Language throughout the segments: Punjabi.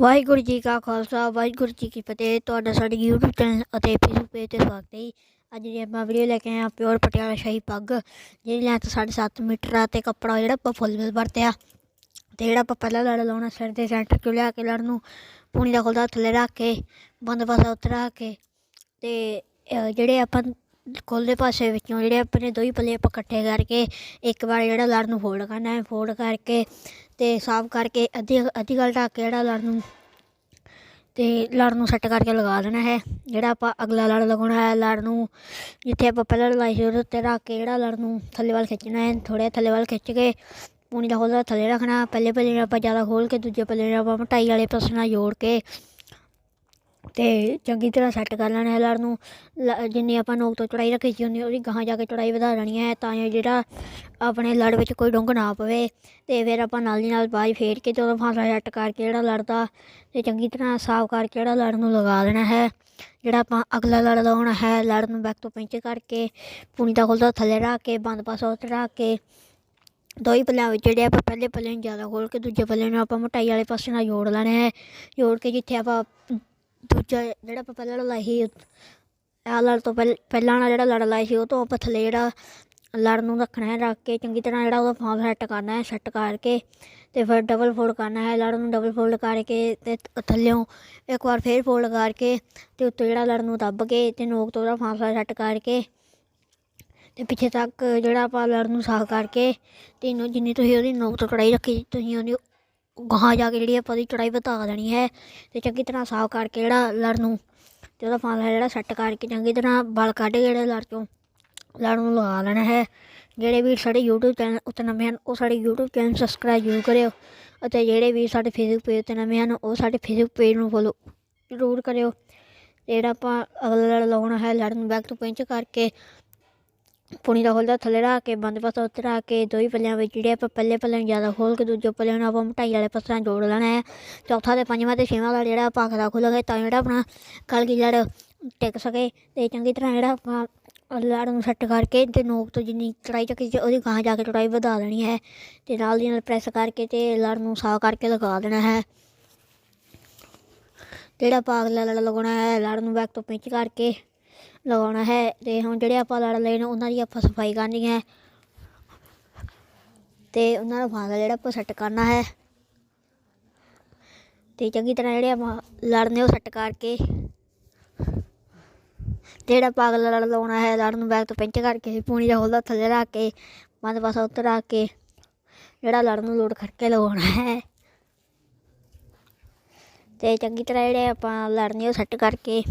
ਵਾਹਿਗੁਰੂ ਜੀ ਕਾ ਖਾਲਸਾ, ਵਾਹਿਗੁਰੂ ਜੀ ਕੀ ਫਤਿਹ। ਤੁਹਾਡਾ ਸਾਡੇ YouTube ਚੈਨਲ ਅਤੇ Facebook ਪੇਜ ਤੇ ਸਵਾਗਤ ਹੈ ਜੀ। ਅੱਜ ਜਿਹੜੀ ਆਪਾਂ ਵੀਡੀਓ ਲੈ ਕੇ ਆਏ ਹਾਂ, ਪਿਓਰ ਪਟਿਆਲਾ ਸ਼ਾਹੀ ਪੱਗ, ਜਿਹਦੀ ਲੈਂਥ 7.5 ਮੀਟਰ ਆ ਤੇ ਕੱਪੜਾ ਜਿਹੜਾ ਆਪਾਂ ਫੁੱਲ ਮਿਲ ਵਰਤਿਆ। ਤੇ ਜਿਹੜਾ ਆਪਾਂ ਪਹਿਲਾਂ ਲੜ ਲਾਉਣਾ, ਸਿਰ ਦੇ ਸੈਂਟਰ ਚੋਂ ਲਿਆ ਕੇ ਲੜ ਨੂੰ, ਪੂਣੀ ਦਾ ਖੁੱਲਦਾ ਥੱਲੇ ਰੱਖ ਕੇ ਬੰਦ ਪਾਸਾ ਉੱਤੇ ਰੱਖ ਕੇ। ਤੇ ਜਿਹੜੇ ਆਪਾਂ ਖੁੱਲ੍ਹਦੇ ਪਾਸੇ ਵਿੱਚੋਂ, ਜਿਹੜੇ ਆਪਣੇ ਦੋਈ ਪੱਲੇ ਆਪਾਂ ਇਕੱਠੇ ਕਰਕੇ, ਇੱਕ ਵਾਰ ਜਿਹੜਾ ਲੜ ਨੂੰ ਫੋਲਡ ਕਰਨਾ ਹੈ ਫੋਲਡ ਕਰਕੇ ਤੇ ਸਾਫ਼ ਕਰਕੇ ਅੱਧੀ ਅੱਧੀ ਗੱਲ ਢੱਕ ਕੇ ਜਿਹੜਾ ਲੜ ਨੂੰ ਤੇ ਲੜ ਨੂੰ ਸੈੱਟ ਕਰਕੇ ਲਗਾ ਦੇਣਾ ਹੈ। ਜਿਹੜਾ ਆਪਾਂ ਅਗਲਾ ਲੜ ਲਗਾਉਣਾ ਹੈ, ਲੜ ਨੂੰ ਜਿੱਥੇ ਆਪਾਂ ਪਹਿਲਾਂ ਲਗਾਈ ਸੀ ਉਹਦੇ ਉੱਤੇ ਰੱਖ ਕੇ ਜਿਹੜਾ ਲੜ ਨੂੰ ਥੱਲੇ ਵੱਲ ਖਿੱਚਣਾ ਹੈ, ਥੋੜ੍ਹਾ ਥੱਲੇ ਵੱਲ ਖਿੱਚ ਕੇ ਪੂਣੀ ਦਾ ਖੋਲ੍ਹਦਾ ਥੱਲੇ ਰੱਖਣਾ। ਪਹਿਲੇ ਪੱਲੇ ਨੂੰ ਆਪਾਂ ਜ਼ਿਆਦਾ ਖੋਲ੍ਹ ਕੇ ਦੂਜੇ ਪੱਲੇ ਨੂੰ ਆਪਾਂ ਮੋਟਾਈ ਵਾਲੇ ਪਾਸੇ ਨਾਲ ਜੋੜ ਕੇ ਤੇ ਚੰਗੀ ਤਰ੍ਹਾਂ ਸੈੱਟ ਕਰ ਲੈਣਾ ਹੈ ਲੜ ਨੂੰ। ਲ- ਜਿੰਨੀ ਆਪਾਂ ਨੋਕ ਤੋਂ ਚੜਾਈ ਰੱਖੀ ਸੀ ਉਨੀ ਉਹਦੀ ਗਾਹਾਂ ਜਾ ਕੇ ਚੜਾਈ ਵਧਾ ਲੈਣੀ ਹੈ ਤਾਂ ਜੋ ਜਿਹੜਾ ਆਪਣੇ ਲੜ ਵਿੱਚ ਕੋਈ ਡੁੰਗ ਨਾ ਪਵੇ। ਤੇ ਫਿਰ ਆਪਾਂ ਨਾਲ ਦੀ ਨਾਲ ਬਾਜ ਫੇਰ ਕੇ ਤੇ ਉਹਦਾ ਫਾਂਸਾ ਸੈੱਟ ਕਰਕੇ ਜਿਹੜਾ ਲੜਦਾ, ਤੇ ਚੰਗੀ ਤਰ੍ਹਾਂ ਸਾਫ਼ ਕਰਕੇ ਜਿਹੜਾ ਲੜ ਨੂੰ ਲਗਾ ਦੇਣਾ ਹੈ। ਜਿਹੜਾ ਆਪਾਂ ਅਗਲਾ ਲੜ ਲਾਉਣਾ ਹੈ, ਲੜ ਨੂੰ ਬੈਕ ਤੋਂ ਪਿੰਚ ਕਰਕੇ, ਪੂਣੀ ਦਾ ਖੁੱਲਦਾ ਥੱਲੇ ਰੱਖ ਕੇ, ਬੰਦ ਪਾਸਾ ਉੱਤੇ ਰੱਖ ਕੇ, ਦੋਈ ਪੱਲਿਆਂ ਵਿੱਚ ਜਿਹੜੇ ਆਪਾਂ ਪਹਿਲੇ ਪੱਲੇ ਨੂੰ ਜ਼ਿਆਦਾ ਖੋਲ ਕੇ ਦੂਜੇ ਪੱਲੇ ਨੂੰ ਆਪਾਂ ਮੋਟਾਈ ਵਾਲੇ ਪਾਸੇ ਨਾਲ ਜੋੜ ਲੈਣਾ ਹੈ। ਜੋੜ ਕੇ ਜਿੱਥੇ ਆਪਾਂ ਦੂਜਾ ਜਿਹੜਾ ਆਪਾਂ ਪਹਿਲਾਂ ਲਾਈ ਸੀ, ਆਹ ਲੜ ਤੋਂ ਪਹਿਲ, ਪਹਿਲਾਂ ਵਾਲਾ ਜਿਹੜਾ ਲੜ ਲਾਈ ਸੀ, ਉਹ ਤੋਂ ਆਪਾਂ ਥੱਲੇ ਜਿਹੜਾ ਲੜ ਨੂੰ ਰੱਖਣਾ ਹੈ, ਰੱਖ ਕੇ ਚੰਗੀ ਤਰ੍ਹਾਂ ਜਿਹੜਾ ਉਹਦਾ ਫਾਰਮ ਸੈੱਟ ਕਰਨਾ ਹੈ ਸੈੱਟ ਕਰਕੇ ਤੇ ਫਿਰ ਡਬਲ ਫੋਲਡ ਕਰਨਾ ਹੈ, ਲੜ ਨੂੰ ਡਬਲ ਫੋਲਡ ਕਰਕੇ ਤੇ ਥੱਲਿਓਂ ਇੱਕ ਵਾਰ ਫੇਰ ਫੋਲਡ ਕਰਕੇ ਤੇ ਉੱਤੇ ਜਿਹੜਾ ਲੜ ਨੂੰ ਦੱਬ ਕੇ ਤੇ ਨੋਕ ਤੋਂ ਉਹਦਾ ਫਾਸਲਾ ਸੈੱਟ ਕਰਕੇ ਤੇ ਪਿੱਛੇ ਤੱਕ ਜਿਹੜਾ ਆਪਾਂ ਲੜ ਨੂੰ ਸਾਫ਼ ਕਰਕੇ ਤੇ ਇਹਨੂੰ ਜਿੰਨੀ ਤੁਸੀਂ ਉਹਦੀ ਨੋਕ ਤੋਂ ਕੜਾਈ ਰੱਖੀ, ਤੁਸੀਂ ਉਹਦੀ ਗਾਹਾਂ ਜਾ ਕੇ ਜਿਹੜੀ ਆਪਾਂ ਉਹਦੀ ਚੜਾਈ ਵਧਾ ਦੇਣੀ ਹੈ ਤੇ ਚੰਗੀ ਤਰ੍ਹਾਂ ਸਾਫ਼ ਕਰਕੇ ਜਿਹੜਾ ਲੜ ਨੂੰ ਤੇ ਉਹਦਾ ਫਾਸਲਾ ਜਿਹੜਾ ਸੈੱਟ ਕਰਕੇ ਚੰਗੀ ਤਰ੍ਹਾਂ ਬਲ ਕੱਢ ਕੇ ਜਿਹੜੇ ਲੜ ਚੋਂ ਲੜ ਨੂੰ ਲਗਾ ਲੈਣਾ ਹੈ। ਜਿਹੜੇ ਵੀ ਸਾਡੇ YouTube ਚੈਨਲ ਉੱਤੇ ਨਵੇਂ ਹਨ, ਉਹ ਸਾਡੇ YouTube ਚੈਨਲ ਸਬਸਕ੍ਰਾਈਬ ਜ਼ਰੂਰ ਕਰਿਓ ਅਤੇ ਜਿਹੜੇ ਵੀ ਸਾਡੇ Facebook ਪੇਜ ਤੇ ਨਵੇਂ ਹਨ, ਉਹ ਸਾਡੇ Facebook ਪੇਜ ਨੂੰ ਫੋਲੋ ਜ਼ਰੂਰ ਕਰਿਓ। ਤੇ ਜਿਹੜਾ ਆਪਾਂ ਅਗਲਾ ਲੜ ਲਾਉਣਾ ਹੈ ਲੜ ਨੂੰ ਬੈਕ ਤੋਂ ਪਿੰਚ ਕਰਕੇ ਪੁਣੀ ਦਾ ਖੋਲ੍ਹਦਾ ਥੱਲੇ ਰੱਖ ਕੇ, ਬੰਦ ਪਾਸਾ ਉੱਤੇ ਰੱਖ ਕੇ, ਦੋਈ ਪੱਲਿਆਂ ਵਿੱਚ ਜਿਹੜੇ ਆਪਾਂ ਪੱਲੇ ਪੱਲੇ ਨੂੰ ਜ਼ਿਆਦਾ ਖੋਲ ਕੇ, ਦੂਜੇ ਪੱਲੇ ਨੂੰ ਆਪਾਂ ਮੋਟਾਈ ਵਾਲੇ ਪਾਸੇ ਜੋੜ ਲੈਣਾ ਹੈ। ਚੌਥਾ ਤੇ ਪੰਜਵਾਂ ਤੇ ਛੇਵਾਂ ਵਾਲਾ ਜਿਹੜਾ ਆਪਾਂ ਅਗਲਾ ਖੋਲਾਂਗੇ, ਤਾਂ ਜਿਹੜਾ ਆਪਣਾ ਕਲਗੀ ਲੜ ਟਿਕ ਸਕੇ ਤੇ ਚੰਗੀ ਤਰ੍ਹਾਂ ਜਿਹੜਾ ਆਪਾਂ ਲੜ ਨੂੰ ਸੈੱਟ ਕਰਕੇ ਤੇ ਨੋਕ ਤੋਂ ਜਿੰਨੀ ਚੜਾਈ ਚੱਕੀ ਸੀ, ਉਹਦੀ ਗਾਂ ਜਾ ਕੇ ਚੜਾਈ ਵਧਾ ਦੇਣੀ ਹੈ ਤੇ ਨਾਲ ਦੀ ਨਾਲ ਪ੍ਰੈਸ ਕਰਕੇ ਤੇ ਲੜ ਨੂੰ ਸਾਫ਼ ਕਰਕੇ ਲਗਾ ਦੇਣਾ ਹੈ। ਜਿਹੜਾ ਆਪਾਂ ਲੜ ਲਗਾਉਣਾ ਹੈ, ਲੜ ਨੂੰ ਬੈਕ ਤੋਂ ਪਿੰਚ ਕਰਕੇ ਲਗਾਉਣਾ ਹੈ ਤੇ ਹੁਣ ਜਿਹੜੇ ਆਪਾਂ ਲੜ ਲਏ ਨੇ, ਉਹਨਾਂ ਦੀ ਆਪਾਂ ਸਫ਼ਾਈ ਕਰਨੀ ਹੈ। ਤੇ ਉਹਨਾਂ ਦਾ ਫਾਸਲਾ ਜਿਹੜਾ ਆਪਾਂ ਸੈੱਟ ਕਰਨਾ ਹੈ। ਤੇ ਚੰਗੀ ਤਰ੍ਹਾਂ ਜਿਹੜੇ ਆਪਾਂ ਲੜਨੇ ਉਹ ਸੈੱਟ ਕਰਕੇ ਜਿਹੜਾ ਪਾਗਲ ਲੜ ਲਾਉਣਾ ਹੈ ਲੜ ਨੂੰ ਬੈਗ ਤੋਂ ਪਿੰਚ ਕਰਕੇ, ਪੂਣੀ ਦਾ ਖੋਲ੍ਹਦਾ ਥੱਲੇ ਰੱਖ ਕੇ, ਬੰਦ ਪਾਸਾ ਉੱਤੇ ਰੱਖ ਕੇ, ਜਿਹੜਾ ਲੜ ਨੂੰ ਲੋਡ ਕਰਕੇ ਲਗਾਉਣਾ ਹੈ। ਤੇ ਚੰਗੀ ਤਰ੍ਹਾਂ ਜਿਹੜੇ ਆਪਾਂ ਲੜਨੇ ਉਹ ਸੈੱਟ ਕਰਕੇ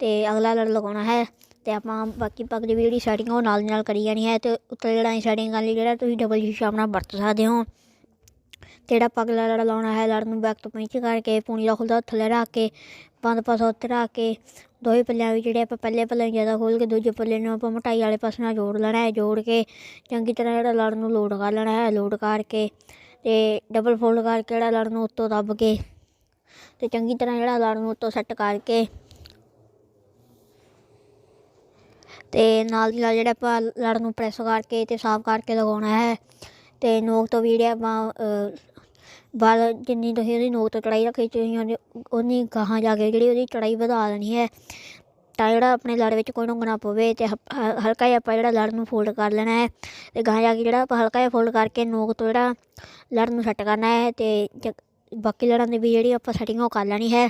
ਤੇ ਅਗਲਾ ਲੜ ਲਗਾਉਣਾ ਹੈ ਤੇ ਆਪਾਂ ਬਾਕੀ ਪੱਗ ਦੀ ਵੀ ਜਿਹੜੀ ਸੈਟਿੰਗ ਉਹ ਨਾਲ ਦੀ ਨਾਲ ਕਰੀ ਜਾਣੀ ਹੈ ਤੇ ਉੱਤੇ ਜਿਹੜਾ ਅਸੀਂ ਸੈਟਿੰਗ ਕਰਨ ਲਈ ਜਿਹੜਾ ਤੁਸੀਂ ਡਬਲ ਸ਼ੀਸ਼ਾ ਆਪਣਾ ਵਰਤ ਸਕਦੇ ਹੋ। ਤੇ ਜਿਹੜਾ ਪੱਗ ਲੜ ਲਾਉਣਾ ਹੈ ਲੜ ਨੂੰ ਬੈਕ ਤੋਂ ਪਿੰਚ ਕਰਕੇ ਪੂਣੀ ਦਾ ਖੁੱਲਦਾ ਥੱਲੇ ਰੱਖ ਕੇ, ਬੰਦ ਪਾਸਾ ਉੱਤੇ ਰੱਖ ਕੇ, ਦੋਹੇ ਪੱਲਿਆਂ ਵਿੱਚ ਜਿਹੜੇ ਆਪਾਂ ਪਹਿਲੇ ਪੱਲੇ ਨੂੰ ਜ਼ਿਆਦਾ ਖੋਲ ਕੇ ਦੂਜੇ ਪੱਲੇ ਨੂੰ ਆਪਾਂ ਮੋਟਾਈ ਵਾਲੇ ਪਾਸੇ ਨਾਲ ਜੋੜ ਲੈਣਾ ਹੈ, ਜੋੜ ਕੇ ਚੰਗੀ ਤਰ੍ਹਾਂ ਜਿਹੜਾ ਲੜ ਨੂੰ ਲੋਡ ਕਰ ਲੈਣਾ ਹੈ ਲੋਡ ਕਰਕੇ ਤੇ ਡਬਲ ਫੋਲਡ ਕਰਕੇ ਜਿਹੜਾ ਲੜ ਨੂੰ ਉੱਤੋਂ ਦੱਬ ਕੇ ਤੇ ਚੰਗੀ ਤਰ੍ਹਾਂ ਜਿਹੜਾ ਲੜ ਨੂੰ ਉੱਤੋਂ ਸੈੱਟ ਕਰਕੇ ਤੇ ਨਾਲ ਦੀ ਨਾਲ ਜਿਹੜਾ ਆਪਾਂ ਲੜ ਨੂੰ ਪ੍ਰੈਸ ਕਰਕੇ ਤੇ ਸਾਫ਼ ਕਰਕੇ ਲਗਾਉਣਾ ਹੈ। ਤੇ ਨੋਕ ਤੋਂ ਵੀ ਜਿਹੜੇ ਆਪਾਂ ਅਹ, ਜਿੰਨੀ ਤੁਸੀਂ ਉਹਦੀ ਨੋਕ ਤੋਂ ਚੜਾਈ ਰੱਖੀ ਤੁਸੀਂ ਉਹਦੀ ਉਨੀ ਗਾਹਾਂ ਜਾ ਕੇ ਜਿਹੜੀ ਉਹਦੀ ਚੜਾਈ ਵਧਾ ਲੈਣੀ ਹੈ। ਤਾਂ ਜਿਹੜਾ ਆਪਣੇ ਲੜ ਵਿੱਚ ਕੋਈ ਡੁੰਗ ਪਵੇ ਤੇ ਹਲਕਾ ਜਿਹਾ ਆਪਾਂ ਜਿਹੜਾ ਲੜ ਨੂੰ ਫੋਲਡ ਕਰ ਲੈਣਾ ਹੈ। ਤੇ ਗਾਹਾਂ ਜਾ ਕੇ ਜਿਹੜਾ ਆਪਾਂ ਹਲਕਾ ਜਿਹਾ ਫੋਲਡ ਕਰਕੇ ਨੋਕ ਤੋਂ ਜਿਹੜਾ ਲੜ ਨੂੰ ਸੈੱਟ ਕਰਨਾ ਹੈ ਤੇ ਬਾਕੀ ਲੜਾਂ ਦੀ ਵੀ ਜਿਹੜੀ ਆਪਾਂ ਸੈਟਿੰਗ ਉਹ ਕਰ ਲੈਣੀ ਹੈ।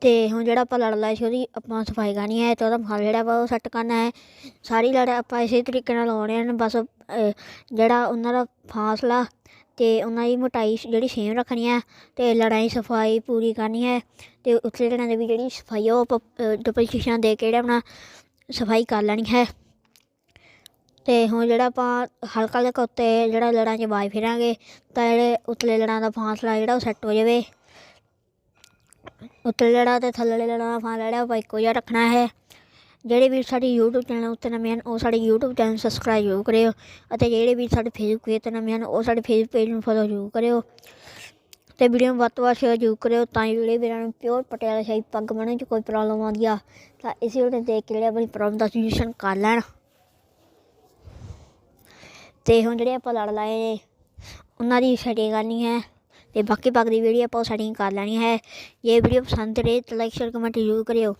ਤੇ ਹੁਣ ਜਿਹੜਾ ਆਪਾਂ ਲੜ ਲਾਇਆ ਸੀ ਉਹਦੀ ਆਪਾਂ ਸਫ਼ਾਈ ਕਰਨੀ ਹੈ, ਤੇ ਉਹਦਾ ਫਲ ਜਿਹੜਾ ਵਾ ਉਹ ਸੈੱਟ ਕਰਨਾ ਹੈ। ਸਾਰੀ ਲੜ ਆਪਾਂ ਇਸੇ ਤਰੀਕੇ ਨਾਲ ਲਾਉਣੇ ਹਨ, ਬਸ ਜਿਹੜਾ ਉਹਨਾਂ ਦਾ ਫਾਸਲਾ ਤੇ ਉਹਨਾਂ ਦੀ ਮੋਟਾਈ ਜਿਹੜੀ ਸੇਮ ਰੱਖਣੀ ਹੈ ਤੇ ਲੜਾਈ ਸਫ਼ਾਈ ਪੂਰੀ ਕਰਨੀ ਹੈ ਤੇ ਉੱਥੇ ਲੜਾਂ ਦੀ ਵੀ ਜਿਹੜੀ ਸਫ਼ਾਈ ਉਹ ਆਪਾਂ ਡਬਲ ਸ਼ੀਸ਼ਾ ਦੇ ਕੇ ਜਿਹੜਾ ਆਪਣਾ ਸਫ਼ਾਈ ਕਰ ਲੈਣੀ ਹੈ। ਤੇ ਹੁਣ ਜਿਹੜਾ ਆਪਾਂ ਹਲਕਾ ਜਿਹਾ ਉੱਤੇ ਜਿਹੜਾ ਲੜਾਂ 'ਚ ਬਾਜ ਫਿਰਾਂਗੇ, ਤਾਂ ਜਿਹੜੇ ਉਤਲੇ ਲੜਾਂ ਦਾ ਫਾਸਲਾ ਜਿਹੜਾ ਉਹ ਸੈੱਟ ਹੋ ਜਾਵੇ। ਉੱਤਲੇ ਲੜਾ ਤੇ ਥੱਲੇ ਲੜਾ ਦਾ ਫਾਸਲਾ ਜਿਹੜਾ ਇੱਕੋ ਜਿਹਾ ਰੱਖਣਾ ਹੈ ਜਿਹੜੇ ਵੀ ਸਾਡੇ YouTube ਚੈਨਲ ਉੱਤੇ ਨਵੇਂ ਹਨ, ਉਹ ਸਾਡੇ YouTube ਚੈਨਲ ਸਬਸਕ੍ਰਾਈਬ ਜ਼ਰੂਰ ਕਰਿਓ। ਅਤੇ ਜਿਹੜੇ ਵੀ ਸਾਡੇ Facebook ਪੇਜ ਤੇ ਨਵੇਂ ਹਨ, ਉਹ ਸਾਡੇ Facebook ਪੇਜ ਨੂੰ ਫੋਲੋ ਜ਼ਰੂਰ ਕਰਿਓ। ਤੇ ਵੀਡੀਓ ਨੂੰ ਵੱਧ ਤੋਂ ਵੱਧ ਸ਼ੇਅਰ ਜ਼ਰੂਰ ਕਰਿਓ, ਤਾਂ ਜੋ ਜਿਹੜੇ ਵੀਰਾਂ ਨੂੰ ਪਿਓਰ ਪਟਿਆਲਾ ਸ਼ਾਹੀ ਪੱਗ ਬਣਨ 'ਚ ਕੋਈ ਪ੍ਰੋਬਲਮ ਆਉਂਦੀ ਆ, ਤਾਂ ਇਸੇ ਉਹਨੇ ਦੇਖ ਕੇ ਜਿਹੜੇ ਆਪਣੀ ਪ੍ਰੋਬਲਮ ਦਾ ਸੋਲੂਸ਼ਨ ਕਰ ਲੈਣ। ਤੇ ਹੁਣ ਜਿਹੜੇ ਆਪਾਂ ਲੜ ਲਾਏ ਨੇ, ਉਹਨਾਂ ਦੀ ਸੈਟਿੰਗ ਕਰਨੀ ਹੈ। ਤੇ ਬਾਕੀ ਬਾਕੀ ਦੀ ਵੀਡੀਓ ਆਪਾਂ ਸੈਟਿੰਗ ਕਰ ਲੈਣੀ ਹੈ। ਜੇ ਵੀਡੀਓ ਪਸੰਦ ਰਹੇ ਤਾਂ ਲਾਈਕ ਸ਼ੇਅਰ ਕਮੈਂਟ ਜ਼ਰੂਰ ਕਰਿਓ।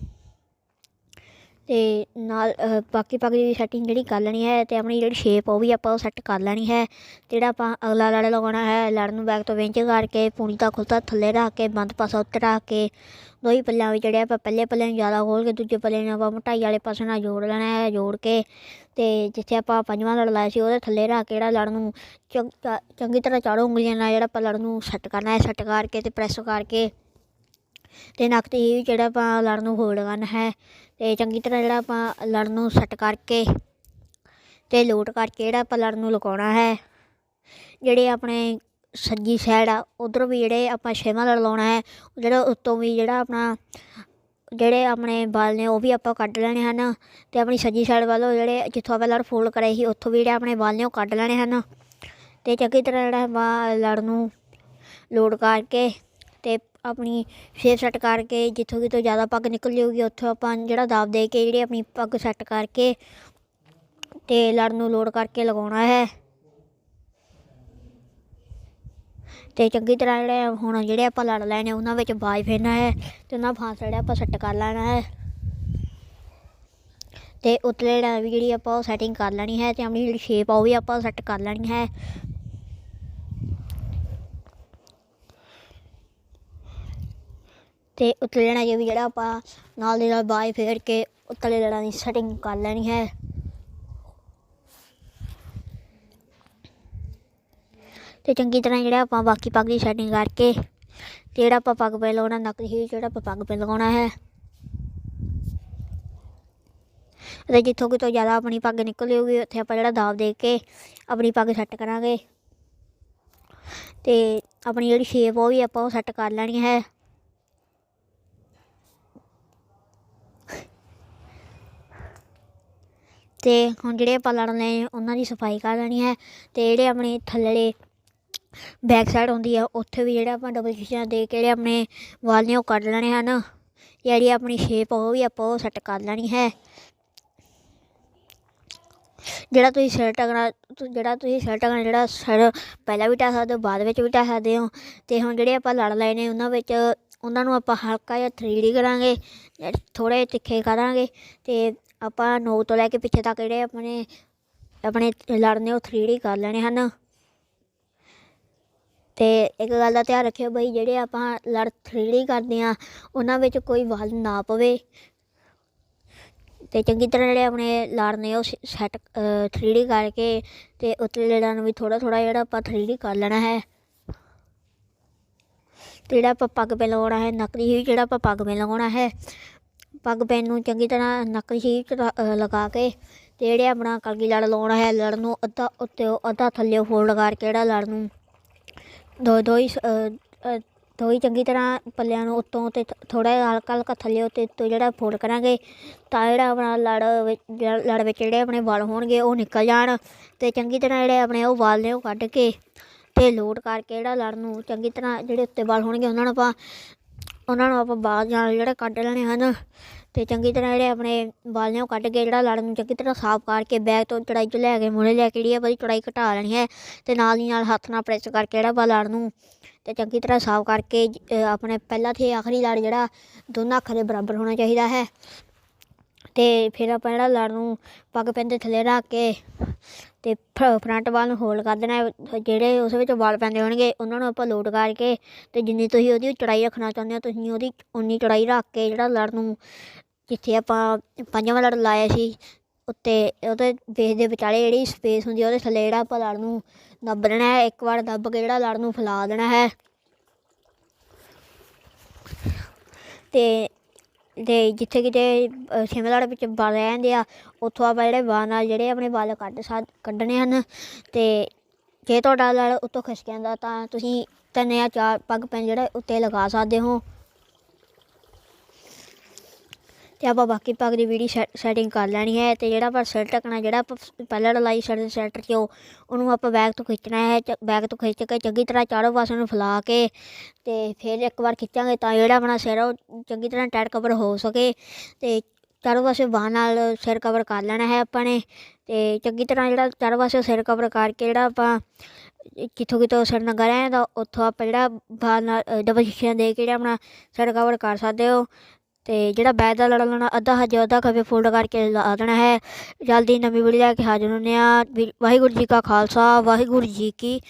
ਅਤੇ ਨਾਲ ਬਾਕੀ ਪੱਗ ਦੀ ਸੈਟਿੰਗ ਜਿਹੜੀ ਕਰ ਲੈਣੀ ਹੈ ਅਤੇ ਆਪਣੀ ਜਿਹੜੀ ਸ਼ੇਪ ਉਹ ਵੀ ਆਪਾਂ ਉਹ ਸੈੱਟ ਕਰ ਲੈਣੀ ਹੈ ਤੇ ਜਿਹੜਾ ਆਪਾਂ ਅਗਲਾ ਲੜ ਲਗਾਉਣਾ ਹੈ ਲੜ ਨੂੰ ਬੈਕ ਤੋਂ ਵਿੰਚ ਕਰਕੇ ਪੂਣੀ ਦਾ ਖੁੱਲ੍ਹਾ ਥੱਲੇ ਰੱਖ ਕੇ, ਬੰਦ ਪਾਸਾ ਉੱਤੇ ਰੱਖ ਕੇ, ਦੋਈ ਪੱਲਿਆਂ ਵਿੱਚ ਜਿਹੜੇ ਆਪਾਂ ਪਹਿਲੇ ਪੱਲੇ ਨੂੰ ਜ਼ਿਆਦਾ ਖੋਲ ਕੇ ਦੂਜੇ ਪੱਲੇ ਨੂੰ ਆਪਾਂ ਮੋਟਾਈ ਵਾਲੇ ਪਾਸੇ ਨਾਲ ਜੋੜ ਲੈਣਾ ਹੈ, ਜੋੜ ਕੇ ਤੇ ਜਿੱਥੇ ਆਪਾਂ ਪੰਜਵਾਂ ਲੜ ਲਾਇਆ ਸੀ ਉਹਦੇ ਥੱਲੇ ਰੱਖ ਕੇ ਜਿਹੜਾ ਲੜ ਨੂੰ ਚੰਗ- ਚੰਗੀ ਤਰ੍ਹਾਂ ਚਾੜੋ ਉਂਗਲੀਆਂ ਨਾਲ ਜਿਹੜਾ ਆਪਾਂ ਲੜ ਨੂੰ ਸੈੱਟ ਕਰਨਾ ਹੈ ਸੈੱਟ ਕਰਕੇ ਤੇ ਪ੍ਰੈਸ ਕਰਕੇ ਤੇ ਨੱਕ ਹੀ ਜਿਹੜਾ ਆਪਾਂ ਲੜ ਨੂੰ ਹੋਲਡ ਕਰਨ ਹੈ ਤੇ ਚੰਗੀ ਤਰ੍ਹਾਂ ਜਿਹੜਾ ਆਪਾਂ ਲੜ ਨੂੰ ਸੈੱਟ ਕਰਕੇ ਤੇ ਲੋਟ ਕਰਕੇ ਜਿਹੜਾ ਆਪਾਂ ਲੜ ਨੂੰ ਲਗਾਉਣਾ ਹੈ, ਜਿਹੜੇ ਆਪਣੇ ਸੱਜੀ ਸਾਈਡ ਆ, ਉਧਰ ਵੀ ਜਿਹੜੇ ਆਪਾਂ ਛੇਵਾਂ ਲੜ ਲਾਉਣਾ ਹੈ, ਜਿਹੜਾ ਉੱਤੋਂ ਵੀ ਜਿਹੜਾ ਆਪਣਾ ਜਿਹੜੇ ਆਪਣੇ ਵਾਲ ਨੇ ਉਹ ਵੀ ਆਪਾਂ ਕੱਢ ਲੈਣੇ ਹਨ ਤੇ ਆਪਣੀ ਸੱਜੀ ਸਾਈਡ ਵੱਲੋਂ ਜਿਹੜੇ ਜਿੱਥੋਂ ਆਪਾਂ ਲੜ ਫੋਲਡ ਕਰੇ ਸੀ, ਉੱਥੋਂ ਵੀ ਜਿਹੜੇ ਆਪਣੇ ਵਾਲ ਨੇ ਉਹ ਕੱਢ ਲੈਣੇ ਹਨ ਤੇ ਚੰਗੀ ਤਰ੍ਹਾਂ ਜਿਹੜਾ ਆਪਾਂ ਲੜ ਨੂੰ ਲੋਡ ਕਰਕੇ ਤੇ ਆਪਣੀ ਸ਼ੇਪ ਸੈੱਟ ਕਰਕੇ ਜਿੱਥੋਂ ਕਿਤੋਂ ਜ਼ਿਆਦਾ ਪੱਗ ਨਿਕਲ ਜਾਊਗੀ, ਉੱਥੋਂ ਆਪਾਂ ਜਿਹੜਾ ਦਾਬ ਦੇ ਕੇ ਜਿਹੜੀ ਆਪਣੀ ਪੱਗ ਸੈੱਟ ਕਰਕੇ ਤੇ ਲੜ ਨੂੰ ਲੋਡ ਕਰਕੇ ਲਗਾਉਣਾ ਹੈ। ਤੇ ਚੰਗੀ ਤਰ੍ਹਾਂ ਜਿਹੜੇ ਹੁਣ ਜਿਹੜੇ ਆਪਾਂ ਲੜ ਲੈਣੇ ਉਹਨਾਂ ਵਿੱਚ ਬਾਜ ਫੇਰਨਾ ਹੈ ਤੇ ਉਹਨਾਂ ਫਾਂਸ ਜਿਹੜਾ ਆਪਾਂ ਸੈੱਟ ਕਰ ਲੈਣਾ ਹੈ। ਤੇ ਉਤਲੇ ਜਿਹੜਾ ਵੀ ਜਿਹੜੀ ਆਪਾਂ ਉਹ ਸੈਟਿੰਗ ਕਰ ਲੈਣੀ ਹੈ ਤੇ ਆਪਣੀ ਜਿਹੜੀ ਸ਼ੇਪ ਆ, ਉਹ ਵੀ ਆਪਾਂ ਸੈੱਟ ਕਰ ਲੈਣੀ ਹੈ। ਤੇ ਉਤਲੇ ਲੈਣਾ ਜੇ ਵੀ ਜਿਹੜਾ ਆਪਾਂ ਨਾਲ ਦੇ ਨਾਲ ਬਾਜ ਫੇਰ ਕੇ ਉਤਲੇ ਲੈਣਾ ਦੀ ਸੈਟਿੰਗ ਕਰ ਲੈਣੀ ਹੈ। ਤੇ ਚੰਗੀ ਤਰ੍ਹਾਂ ਜਿਹੜਾ ਆਪਾਂ ਬਾਕੀ ਪੱਗ ਦੀ ਸੈਟਿੰਗ ਕਰਕੇ ਤੇ ਜਿਹੜਾ ਆਪਾਂ ਪੱਗ ਪੇ ਲਗਾਉਣਾ ਨੱਕ ਹੀ ਜਿਹੜਾ ਆਪਾਂ ਪੱਗ ਪੇ ਲਗਾਉਣਾ ਹੈ। ਅਤੇ ਜਿੱਥੋਂ ਕਿਤੋਂ ਜ਼ਿਆਦਾ ਆਪਣੀ ਪੱਗ ਨਿਕਲ ਜਾਊਗੀ ਉੱਥੇ ਆਪਾਂ ਜਿਹੜਾ ਦਾਬ ਦੇ ਕੇ ਆਪਣੀ ਪੱਗ ਸੈੱਟ ਕਰਾਂਗੇ। ਤੇ ਆਪਣੀ ਜਿਹੜੀ ਸ਼ੇਪ ਉਹ ਵੀ ਆਪਾਂ ਉਹ ਸੈੱਟ ਕਰ ਲੈਣੀ ਹੈ। ਅਤੇ ਹੁਣ ਜਿਹੜੇ ਆਪਾਂ ਲੜ ਲਏ ਉਹਨਾਂ ਦੀ ਸਫ਼ਾਈ ਕਰ ਲੈਣੀ ਹੈ ਅਤੇ ਜਿਹੜੇ ਆਪਣੇ ਥੱਲੜੇ ਬੈਕ ਸਾਈਡ ਹੁੰਦੀ ਆ, ਉੱਥੇ ਵੀ ਜਿਹੜਾ ਆਪਾਂ ਡਬਲ ਸ਼ੀਸ਼ਾ ਦੇ ਕੇ ਜਿਹੜੇ ਆਪਣੇ ਵਾਲ ਨੇ ਉਹ ਕੱਢ ਲੈਣੇ ਹਨ। ਜਿਹੜੀ ਆਪਣੀ ਸ਼ੇਪ ਉਹ ਵੀ ਆਪਾਂ ਉਹ ਸੈੱਟ ਕਰ ਲੈਣੀ ਹੈ। ਜਿਹੜਾ ਤੁਸੀਂ ਸਿਰ ਟਕਣਾ ਜਿਹੜਾ ਤੁਸੀਂ ਸਿਰ ਟਕਣਾ ਜਿਹੜਾ ਸਿਰ ਪਹਿਲਾਂ ਵੀ ਟਾ ਸਕਦੇ ਹੋ, ਬਾਅਦ ਵਿੱਚ ਵੀ ਟਾ ਸਕਦੇ ਹੋ। ਤੇ ਹੁਣ ਜਿਹੜੇ ਆਪਾਂ ਲੜ ਲਏ ਨੇ, ਉਹਨਾਂ ਵਿੱਚ ਉਹਨਾਂ ਨੂੰ ਆਪਾਂ ਹਲਕਾ ਜਿਹਾ 3D ਕਰਾਂਗੇ ਥੋੜੇ ਤਿੱਖੇ ਕਰਾਂਗੇ ਤੇ ਆਪਾਂ ਨੋਕ ਤੋਂ ਲੈ ਕੇ ਪਿੱਛੇ ਤੱਕ ਜਿਹੜੇ ਆਪਣੇ ਆਪਣੇ ਲੜਨੇ ਉਹ 3D ਕਰ ਲੈਣੇ ਹਨ। ਤੇ ਇੱਕ ਗੱਲ ਦਾ ਧਿਆਨ ਰੱਖਿਓ ਬਈ, ਜਿਹੜੇ ਆਪਾਂ ਲੜ 3D ਕਰਦੇ ਆ ਉਹਨਾਂ ਵਿੱਚ ਕੋਈ ਵਾਲ ਨਾ ਪਵੇ। ਤੇ ਚੰਗੀ ਤਰ੍ਹਾਂ ਜਿਹੜੇ ਆਪਣੇ ਲੜ ਨੇ ਉਹ ਸੈੱਟ 3D ਕਰਕੇ ਤੇ ਉਤਲੇ ਲੜਾਂ ਨੂੰ ਵੀ ਥੋੜਾ ਥੋੜਾ ਜਿਹੜਾ ਆਪਾਂ 3D ਕਰ ਲੈਣਾ ਹੈ। ਤੇ ਜਿਹੜਾ ਆਪਾਂ ਪੱਗ ਪੇ ਲਗਾਉਣਾ ਹੈ, ਨਕਲੀ ਹੀ ਜਿਹੜਾ ਆਪਾਂ ਪੱਗ ਪੇ ਲਗਾਉਣਾ ਹੈ। ਪੱਗ ਪੈਨ ਨੂੰ ਚੰਗੀ ਤਰ੍ਹਾਂ ਨੱਕ ਹੀ ਲਗਾ ਕੇ ਤੇ ਜਿਹੜੇ ਆਪਣਾ ਕਲਗੀ ਲੜ ਲਾਉਣਾ ਹੈ ਲੜ ਨੂੰ ਅੱਧਾ ਉੱਤੇ ਅੱਧਾ ਥੱਲੇ ਫੋਲਡ ਕਰਕੇ ਜਿਹੜਾ ਲੜ ਨੂੰ ਦੋ ਦੋ ਹੀ ਦੋ ਹੀ ਚੰਗੀ ਤਰ੍ਹਾਂ ਪੱਲਿਆਂ ਨੂੰ ਉੱਤੋਂ ਤੇ ਥੋੜਾ ਜਿਹਾ ਹਲਕਾ ਹਲਕਾ ਥੱਲੇ ਉੱਤੇ ਤੋਂ ਜਿਹੜਾ ਫੋਲਡ ਕਰਾਂਗੇ ਤਾਂ ਜਿਹੜਾ ਆਪਣਾ ਲੜ ਵਿੱਚ ਲੜ ਵਿੱਚ ਜਿਹੜੇ ਆਪਣੇ ਵਾਲ ਹੋਣਗੇ ਉਹ ਨਿਕਲ ਜਾਣ ਤੇ ਚੰਗੀ ਤਰ੍ਹਾਂ ਜਿਹੜੇ ਆਪਣੇ ਉਹ ਵਾਲ ਨੇ ਉਹ ਕੱਢ ਕੇ ਤੇ ਲੋਡ ਕਰਕੇ ਜਿਹੜਾ ਲੜ ਨੂੰ ਚੰਗੀ ਤਰ੍ਹਾਂ ਜਿਹੜੇ ਉੱਤੇ ਵਾਲ ਹੋਣਗੇ ਉਹਨਾਂ ਨੂੰ ਆਪਾਂ ਉਹਨਾਂ ਨੂੰ ਆਪਾਂ ਬਾਲ ਨਾਲ ਜਿਹੜੇ ਕੱਢ ਲੈਣੇ ਹਨ ਤੇ ਚੰਗੀ ਤਰ੍ਹਾਂ ਜਿਹੜੇ ਆਪਣੇ ਬਾਲ ਨੇ ਉਹ ਕੱਢ ਕੇ ਜਿਹੜਾ ਲੜ ਨੂੰ ਚੰਗੀ ਤਰ੍ਹਾਂ ਸਾਫ਼ ਕਰਕੇ ਬੈਗ ਤੋਂ ਚੜਾਈ 'ਚ ਲੈ ਕੇ ਮੁੜੇ ਲੈ ਕੇ ਜਿਹੜੀ ਆਪਣੀ ਚੜਾਈ ਘਟਾ ਲੈਣੀ ਹੈ ਤੇ ਨਾਲ ਦੀ ਨਾਲ ਹੱਥ ਨਾਲ ਪ੍ਰੈਸ ਕਰਕੇ ਜਿਹੜਾ ਵਾ ਲੜ ਨੂੰ ਤੇ ਚੰਗੀ ਤਰ੍ਹਾਂ ਸਾਫ਼ ਕਰਕੇ ਆਪਣੇ ਪਹਿਲਾ ਤੇ ਆਖਰੀ ਲੜ ਜਿਹੜਾ ਦੋਨਾਂ ਅੱਖਾਂ ਦੇ ਬਰਾਬਰ ਹੋਣਾ ਚਾਹੀਦਾ ਹੈ। ਤੇ ਫਿਰ ਆਪਾਂ ਜਿਹੜਾ ਲੜ ਨੂੰ ਪੱਗ ਪੈਂਦੇ ਥੱਲੇ ਰੱਖ ਕੇ ਤੇ ਫਰੰਟ ਵਾਲ ਨੂੰ ਹੋਲਡ ਕਰ ਦੇਣਾ, ਜਿਹੜੇ ਉਸ ਵਿੱਚ ਵਾਲ ਪੈਂਦੇ ਹੋਣਗੇ, ਉਹਨਾਂ ਨੂੰ ਆਪਾਂ ਲੋਡ ਕਰਕੇ ਤੇ ਜਿੰਨੀ ਤੁਸੀਂ ਉਹਦੀ ਚੜਾਈ ਰੱਖਣਾ ਚਾਹੁੰਦੇ ਹੋ, ਤੁਸੀਂ ਉਹਦੀ ਉਨੀ ਚੜਾਈ ਰੱਖ ਕੇ ਜਿਹੜਾ ਲੜ ਨੂੰ ਜਿੱਥੇ ਆਪਾਂ ਪੰਜਵਾਂ ਲੜ ਲਾਇਆ ਸੀ, ਉੱਤੇ ਉਹਦੇ ਬੇਸ ਦੇ ਵਿਚਾਲੇ ਜਿਹੜੀ ਸਪੇਸ ਹੁੰਦੀ ਹੈ ਉਹਦੇ ਥੱਲੇ ਜਿਹੜਾ ਆਪਾਂ ਲੜ ਨੂੰ ਦੱਬ ਦੇਣਾ ਹੈ, ਇੱਕ ਵਾਰ ਦੱਬ ਕੇ ਜਿਹੜਾ ਲੜ ਨੂੰ ਫੈਲਾ ਦੇਣਾ ਹੈ। ਤੇ ਤੇ ਜਿੱਥੇ ਕਿਤੇ ਸ਼ਿਮਲਾ ਲੜ ਵਿੱਚ ਵਾਲ ਰਹਿ ਜਾਂਦੇ ਆ, ਉੱਥੋਂ ਆਪਾਂ ਜਿਹੜੇ ਵਾਲ ਨਾਲ ਜਿਹੜੇ ਆਪਣੇ ਵਾਲ ਕੱਢ ਸਕ, ਕੱਢਣੇ ਹਨ ਤੇ ਜੇ ਤੁਹਾਡਾ ਲੜ ਉੱਤੋਂ ਖਿਸਕ ਜਾਂਦਾ ਤਾਂ ਤੁਸੀਂ ਤਿੰਨ ਜਾਂ ਚਾਰ ਪੱਗ ਪੈਨ ਜਿਹੜਾ ਉੱਤੇ ਲਗਾ ਸਕਦੇ ਹੋ। ਤੇ ਆਪਾਂ ਬਾਕੀ ਪੱਗ ਦੀ ਵੀਡੀਓ ਸੈਟਿੰਗ ਕਰ ਲੈਣੀ ਹੈ ਤੇ ਜਿਹੜਾ ਆਪਾਂ ਸਿਰ ਟਕਣਾ ਜਿਹੜਾ ਆਪਾਂ ਪਹਿਲਾਂ ਲਾਈ ਸਿਰ ਦੇ ਸੈਂਟਰ 'ਚ ਉਹਨੂੰ ਆਪਾਂ ਬੈਗ ਤੋਂ ਖਿੱਚਣਾ ਹੈ ਬੈਗ ਤੋਂ ਖਿੱਚ ਕੇ ਚੰਗੀ ਤਰ੍ਹਾਂ ਚਾਰੋਂ ਪਾਸੇ ਨੂੰ ਫੈਲਾ ਕੇ ਤੇ ਫਿਰ ਇੱਕ ਵਾਰ ਖਿੱਚਾਂਗੇ ਤਾਂ ਜਿਹੜਾ ਆਪਣਾ ਸਿਰ ਉਹ ਚੰਗੀ ਤਰ੍ਹਾਂ ਟਾਈਟ ਕਵਰ ਹੋ ਸਕੇ ਤੇ ਚਾਰੋਂ ਪਾਸੇ ਬਾਹ ਨਾਲ ਸਿਰ ਕਵਰ ਕਰ ਲੈਣਾ ਹੈ ਆਪਾਂ ਨੇ ਤੇ ਚੰਗੀ ਤਰ੍ਹਾਂ ਜਿਹੜਾ ਚਾਰੋਂ ਪਾਸੇ ਸਿਰ ਕਵਰ ਕਰਕੇ ਜਿਹੜਾ ਆਪਾਂ ਕਿੱਥੋਂ ਕਿਤੋਂ ਸਾਡੇ ਨਾਲ ਗਲਿਆ ਤਾਂ ਉੱਥੋਂ ਆਪਾਂ ਜਿਹੜਾ ਬਾਹਰ ਨਾਲ ਡਬਲ ਸ਼ੀਸ਼ੀਆਂ ਦੇ ਕੇ ਜਿਹੜਾ ਆਪਣਾ ਸਿਰ ਕਵਰ ਕਰ ਸਕਦੇ ਹੋ। ਅਤੇ ਜਿਹੜਾ ਬੈਕ ਦਾ ਲੜਾ ਲਾਉਣਾ ਅੱਧਾ ਹਜੇ ਅੱਧਾ ਖੱਬੇ ਫੋਲਡ ਕਰਕੇ ਲਾ ਦੇਣਾ ਹੈ। ਜਲਦੀ ਨਵੀਂ ਵੀਡੀਓ ਲੈ ਕੇ ਹਾਜ਼ਰ ਹੁੰਦੇ ਹਾਂ। ਵੀ ਵਾਹਿਗੁਰੂ ਜੀ ਕਾ ਖਾਲਸਾ, ਵਾਹਿਗੁਰੂ ਜੀ ਕੀ